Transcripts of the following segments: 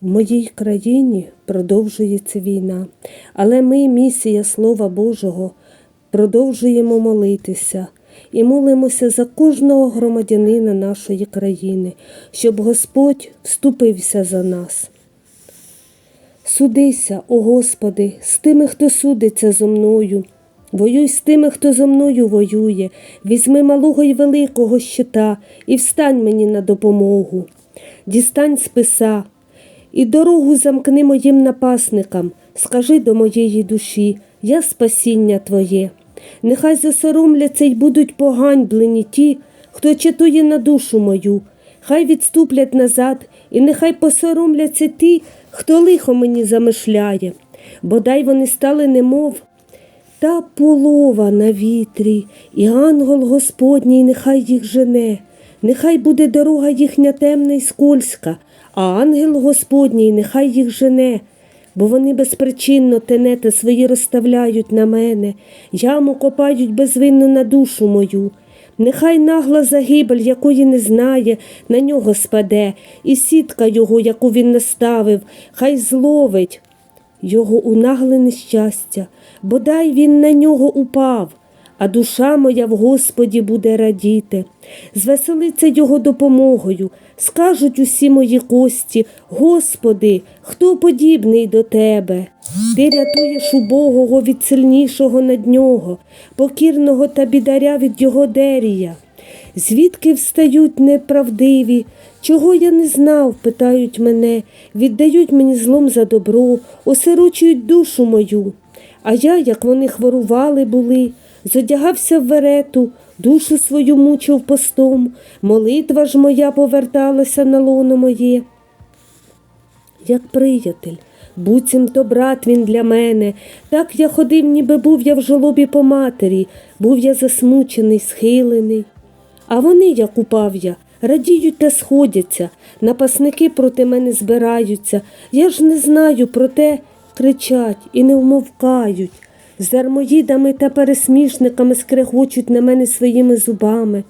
В моїй країні продовжується війна, але ми, місія Слова Божого, продовжуємо молитися і молимося за кожного громадянина нашої країни, щоб Господь вступився за нас. Судися, о Господи, з тими, хто судиться зо мною. Воюй з тими, хто зо мною воює. Візьми малого й великого щита і встань мені на допомогу. Дістань списа і дорогу замкни моїм напасникам. Скажи до моєї душі, я спасіння Твоє. Нехай засоромляться й будуть поганьблені ті, хто чатує на душу мою. Хай відступлять назад, і нехай посоромляться ті, хто лихо мені замишляє. Бодай вони стали немов та полова на вітрі, і ангел Господній нехай їх жене, нехай буде дорога їхня темна й скользка, а ангел Господній нехай їх жене, бо вони безпричинно тенети свої розставляють на мене, яму копають безвинно на душу мою. Нехай нагла загибель, якої не знає, на нього спаде, і сітка його, яку він наставив, хай зловить його унаглене щастя, бодай він на нього упав, а душа моя в Господі буде радіти. Звеселиться його допомогою, скажуть усі мої кості, Господи, хто подібний до тебе? Ти рятуєш убогого від сильнішого над нього, покірного та бідаря від його дерія. Звідки встають неправдиві? Чого я не знав, питають мене, віддають мені злом за добро, осирочують душу мою. А я, як вони хворували були, зодягався в верету, душу свою мучив постом, молитва ж моя поверталася на лоно моє. Як приятель, буцімто брат він для мене, так я ходив, ніби був я в жолобі по матері, був я засмучений, схилений. А вони, як упав я, радіють та сходяться, напасники проти мене збираються. Я ж не знаю, проте кричать і не вмовкають. З дармоїдами та пересмішниками скрегочуть на мене своїми зубами.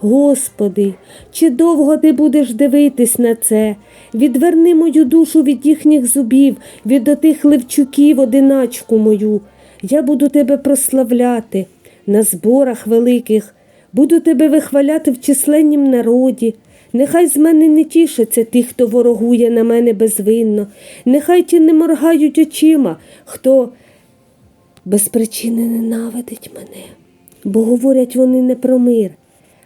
Господи, чи довго ти будеш дивитись на це? Відверни мою душу від їхніх зубів, від отих левчуків, одиначку мою. Я буду тебе прославляти на зборах великих, буду тебе вихваляти в численнім народі. Нехай з мене не тішаться ті, хто ворогує на мене безвинно, нехай ті не моргають очима, хто без причини ненавидить мене, бо говорять вони не про мир,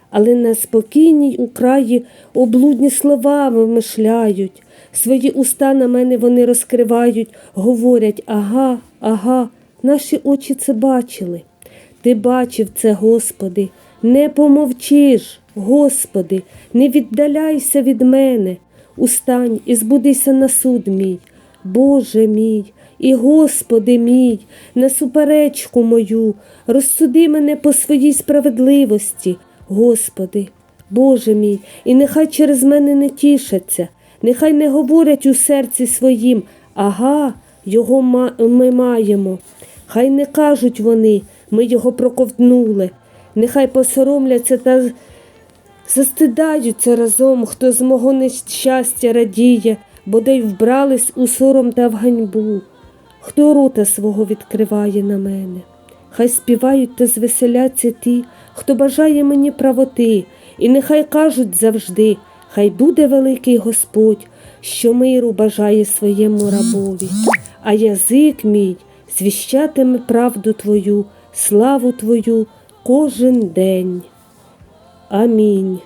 але на спокійній Україні облудні слова вимишляють, свої уста на мене вони розкривають, говорять ага, ага, наші очі це бачили. Ти бачив це, Господи, не помовчиш, Господи, не віддаляйся від мене. Устань і збудися на суд мій, Боже мій, і Господи мій, на суперечку мою, розсуди мене по своїй справедливості, Господи, Боже мій, і нехай через мене не тішаться, нехай не говорять у серці своїм, ага, його ми маємо. Хай не кажуть вони, ми його проковтнули, нехай посоромляться та застидаються разом, хто з мого нещастя радіє, бодай вбрались у сором та в ганьбу, хто рота свого відкриває на мене. Хай співають та звеселяться ті, хто бажає мені правоти, і нехай кажуть завжди, хай буде великий Господь, що миру бажає своєму рабові, а язик мій звіщатиме правду Твою, славу Твою кожен день. Амінь.